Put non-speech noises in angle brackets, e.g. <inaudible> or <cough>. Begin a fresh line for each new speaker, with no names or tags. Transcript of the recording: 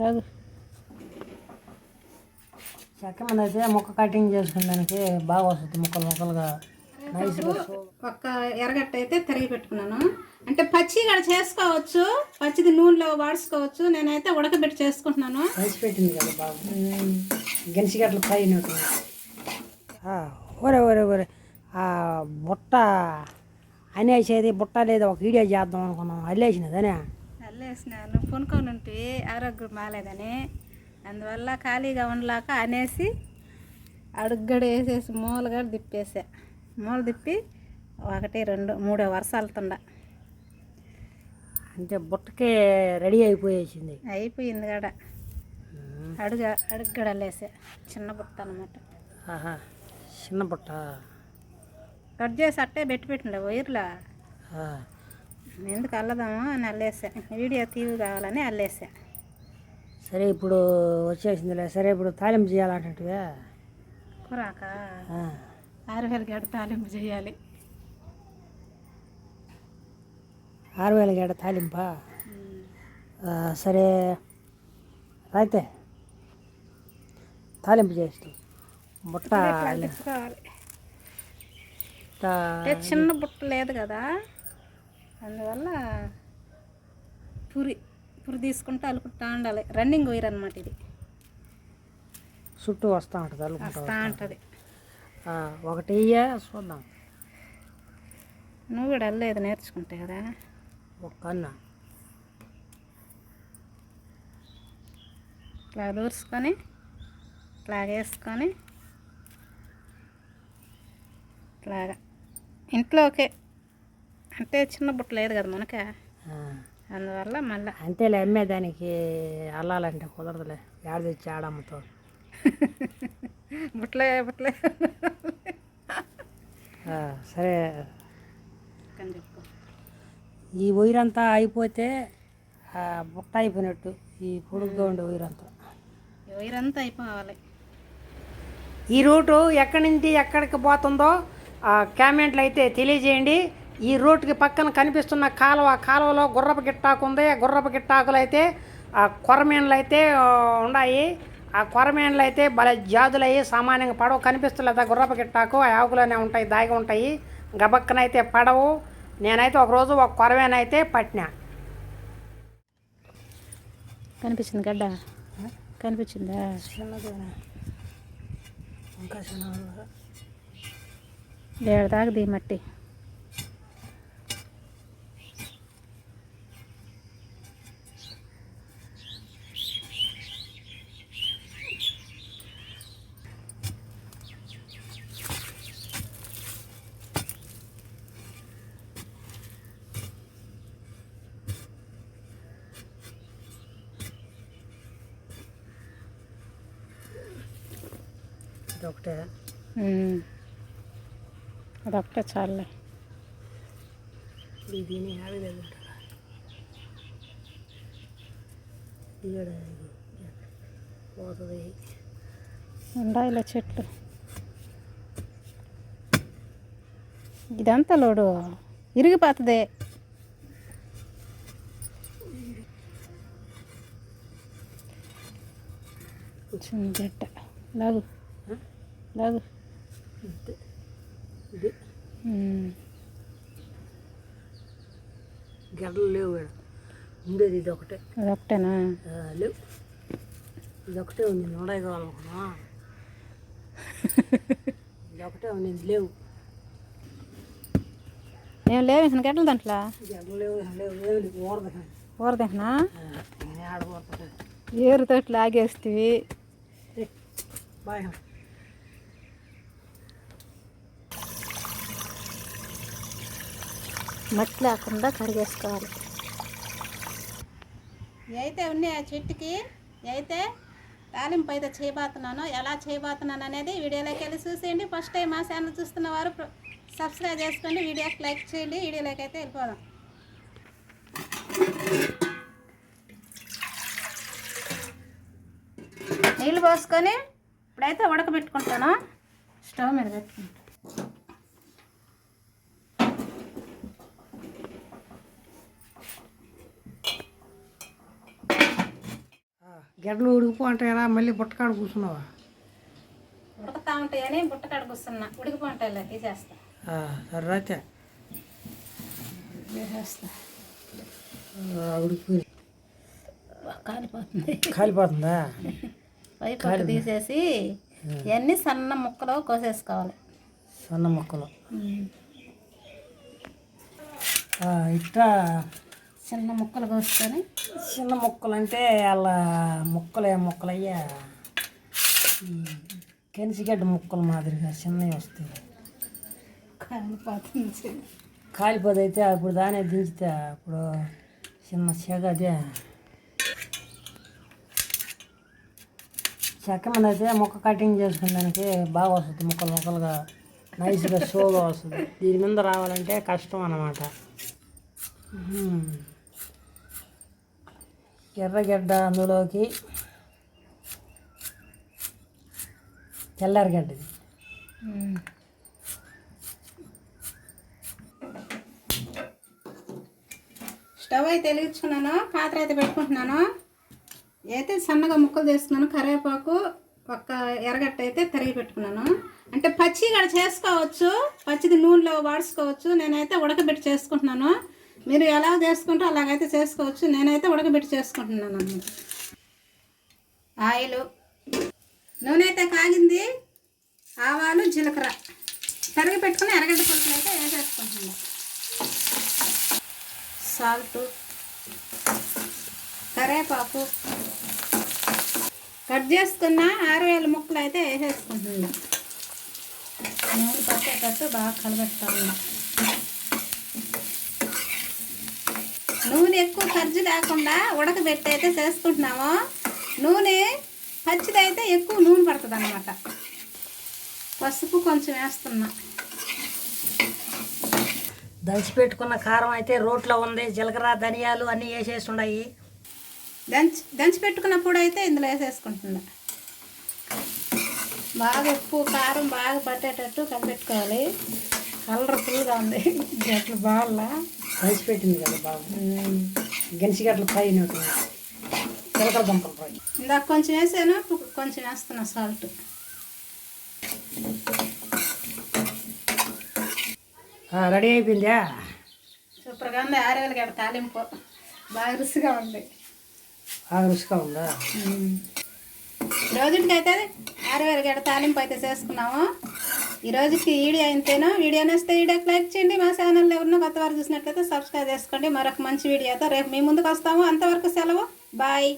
లాగు
చెక్క మీద అయితే మొక్క కటింగ్ చేసుకున్నానికి బాగా వస్తుంది ముక్కలు ముక్కలుగా.
ఒక్క ఎర్రగడ్డ అయితే తిరిగి పెట్టుకున్నాను. అంటే పచ్చి కూడా చేసుకోవచ్చు పచ్చిది నూనెలో వాడుకోవచ్చు నేనైతే ఉడకబెట్టి చేసుకుంటున్నాను.
రైస్ పెట్టింది కదా బాగా గెలిచిగట్లు ఫ్రై ఒరే ఒరే ఒరే. ఆ బుట్ట అనేసేది బుట్ట లేదా ఒక వీడియో చేద్దాం అనుకున్నాం. అల్లేసినదనే
అల్లేసినాను కొనుక్కొని ఉంటే ఆరోగ్యం బాగాలేదని అందువల్ల ఖాళీగా ఉండలేక అనేసి అడుగ్గడ వేసేసి మూలగడ తిప్పేసా. మూల తిప్పి ఒకటి రెండు మూడో వరుసలుతుండ
అంటే బుట్టకే రెడీ అయిపోయేసింది.
అయిపోయింది కాడ. అడుగ అడుగ్గడ అల్లేసా చిన్న బుట్ట అనమాట
చిన్న బుట్ట.
కట్ చేసి అట్టే పెట్టి పెట్టిండే వైర్లా? ఎందుకు అల్లదాము అని అల్లేసా. వీడియో తీవి కావాలని అల్లేసా.
సరే ఇప్పుడు వచ్చేసిందిలే. సరే ఇప్పుడు తాలింపు చేయాలంటే
కూరాక ఆరు వేల గడ్డ తాలింపు చేయాలి.
ఆరు వేల గేడ తాలింపా? సరే. అయితే తాలింపు చేసి బుట్ట
చిన్న బుట్ట లేదు కదా? అందువల్ల పురి పురి తీసుకుంటే అలుకుంటా ఉండాలి. రన్నింగ్ వైర్ అనమాట ఇది.
చుట్టూ వస్తూ ఉంటుంది
వస్తూ ఉంటుంది.
ఒకటి చూద్దాం.
నువ్వు కూడా అల్లేదు నేర్చుకుంటే కదా.
ఒక కన్ను
ఇట్లా దూర్చుకొని ఇట్లా వేసుకొని ఇట్లాగా ఇంట్లోకే అంటే చిన్న బుట్ట లేదు కదా మనకే. అందువల్ల మళ్ళా.
అంతేలే అమ్మేదానికి అల్లాలంటే కుదరదులే. ఏడ తెచ్చి ఆడమ్మతో <laughs>
బుట్టలే బుట్టలే.
ఆ, సరే. ఈ వైరంతా అయిపోతే బుట్ట అయిపోయినట్టు ఈ పొడుగ్గా ఉండే వైరంతా
వైరంతా అయిపోవాలి.
ఈ రూటు ఎక్కడి నుంచి ఎక్కడికి పోతుందో ఆ కామెంట్లు అయితే తెలియజేయండి. ఈ రూట్కి పక్కన కనిపిస్తున్న కాలువ ఆ కాలువలో గుర్రపు గిట్టాకు ఉంది. ఆ గుర్రపు గిట్టాకులు అయితే ఆ కొరమేన్లు అయితే ఆ, ఉన్నాయి. ఆ కొరమేన్లు అయితే భలే జాతులు అయ్యి సామాన్యంగా పడవు. కనిపిస్తలేదు ఆ గుర్రపు గిట్టాకు ఆ ఆకులోనే ఉంటాయి దాగి ఉంటాయి. గబక్కనైతే పడవు. నేనైతే ఒకరోజు ఒక కొరమేనైతే పట్టినా.
కనిపించింది గడ్డ? కనిపించిందా?
ఇంకా
దాకా దీ మట్టి.
ఇదొకటే
ఉమ్. అదొక్కటే చాలులే.
ఇది దీని ఇక్కడ పోతుంది.
ఉండాయిలే చెట్లు. ఇదంతా లోడు. ఇరిగిపోతుంది. చిన్న జట్ట లాగు. లాగు
ఇది. గడ్డలు లేవు ఉండేది ఇది ఒకటే.
అదొకటేనా
లేవు. ఇది ఒకటే ఉంది. నూడాయి కావాలనుకున్నా. ఇది ఒకటే ఉంది. ఇది లేవు.
ఏం లేవు ఇంకా గడ్డలు దాంట్లో?
గడ్డలు లేవు. లేవు. లేవు ఊరదు
ఊరదేనా?
నేను ఆడబోతుంది
ఏరుతో లాగేస్తేవి.
బాయ్.
మట్టి లేకుండా కడిగేసుకోవాలి. అయితే ఉన్నాయి ఆ చెట్టుకి? అయితే తాలింపు అయితే చేయబోతున్నాను. ఎలా చేయబోతున్నాను అనేది వీడియోలోకి వెళ్ళి చూసేయండి. ఫస్ట్ టైం మా ఛానల్ చూస్తున్న వారు సబ్స్క్రైబ్ చేసుకోండి. వీడియోకి లైక్ చేయండి. వీడియోలోకి అయితే వెళ్ళిపోదాం. నీళ్ళు పోసుకొని ఇప్పుడైతే ఉడకబెట్టుకుంటాను. స్టవ్ మీద పెట్టుకుంటాను.
గడ్డలు ఎలా? మళ్ళీ బుట్టకాడ కూర్చున్నావా?
ఉడకతా ఉంటాయని బుట్టకాడ కూర్చున్నా. ఉడికిపోంటాయిలే తీసేస్తా.
సరే రాతే
తీసేస్తా.
ఉడికిపోయి
కాలిపోతుంది.
కాలిపోతుందా?
పై పక్క తీసేసి ఇవన్నీ సన్న ముక్కలు కోసేసుకోవాలి.
సన్న ముక్కలు. ఇట్లా
చిన్న ముక్కలు కోసుకొని
చిన్న ముక్కలు అంటే అలా ముక్కలే ముక్కలయ్యా కెనిసిగడ్డ ముక్కలు మాదిరిగా చిన్నవి వస్తాయి.
కాలిపోతుంది
కాలిపోతే అయితే అప్పుడు దానే దించితే అప్పుడు చిన్న చెగ అదే. చెక్క మీద అయితే మొక్క కటింగ్ చేసుకునేదానికి బాగా వస్తుంది ముక్కలు ముక్కలుగా. నైస్గా షోగా వస్తుంది. దీని మీద రావాలంటే కష్టం అన్నమాట. ఎర్రగడ్డ అందులోకి తెల్లారగడ్డది.
స్టవ్ అయితే వెలిగించుకున్నాను పాత్ర అయితే పెట్టుకుంటున్నాను. అయితే సన్నగా ముక్కలు తీసుకున్నాను కరివేపాకు ఒక ఎర్రగట్ట అయితే తరిగి పెట్టుకున్నాను. అంటే పచ్చి కూడా చేసుకోవచ్చు పచ్చిది నూనెలో వాడుకోవచ్చు నేనైతే ఉడకబెట్టి చేసుకుంటున్నాను. మీరు ఎలా చేసుకుంటే అలాగైతే చేసుకోవచ్చు. నేనైతే ఉడకబెట్టి చేసుకుంటున్నాను అన్నమాట. ఆయిల్. నూనె అయితే కాగింది. ఆవాలు జీలకర్ర. తరిగి పెట్టుకుని ఎరగంట పులుసులు అయితే వేసేసుకుంటున్నాను. సాల్ట్. కరేపాకు కట్ చేసుకున్న ఆరు వేల ముక్కలు అయితే వేసేసుకుంటున్నా నూనె పట్టేటట్టు బాగా కలబెట్టుకోవాలి. నూనె ఎక్కువ ఖర్చు లేకుండా ఉడకబెట్టి అయితే చేసుకుంటున్నాము. నూనె పచ్చిదైతే ఎక్కువ నూనె పడుతుంది అన్నమాట పసుపు కొంచెం వేస్తున్నా.
దంచి పెట్టుకున్న కారం అయితే రోట్లో ఉంది. జీలకర్ర ధనియాలు అన్నీ వేసేసి ఉన్నాయి
దంచి దంచి పెట్టుకున్నప్పుడు అయితే ఇందులో వేసేసుకుంటున్నా. బాగా ఉప్పు కారం బాగా పట్టేటట్టు కలిపెట్టుకోవాలి. కలర్ఫుల్గా ఉంది. గట్లు బాగా
దంచి పెట్టింది కదా బాబు. గెలిచిగట్ల ఫ్రై నట్టు జీలకర్ర దుంపల ఫ్రై
ఇందాక కొంచెం వేసాను ఇప్పుడు కొంచెం వేస్తున్నా సాల్ట్.
రెడీ అయిపోయిందా?
సూపర్గా ఉంది. ఆరేళ్ళ గడ్డ తాలింపు. బాగా రుచిగా ఉంది.
బాగా రుచిగా ఉందా?
రోజుకి అయితే ఆరువేల గడ్డ తాలింపు అయితే చేసుకున్నాము. ఈ రోజుకి వీడియో అయితేనో? వీడియో నచ్చితే వీడియోకి లైక్ చేయండి. మా ఛానల్ ఎవరినో కొత్త వారు చూసినట్లయితే సబ్స్క్రైబ్ చేసుకోండి. మరొక మంచి వీడియోతో రేపు మీ ముందుకు వస్తాము. అంతవరకు సెలవు. బాయ్.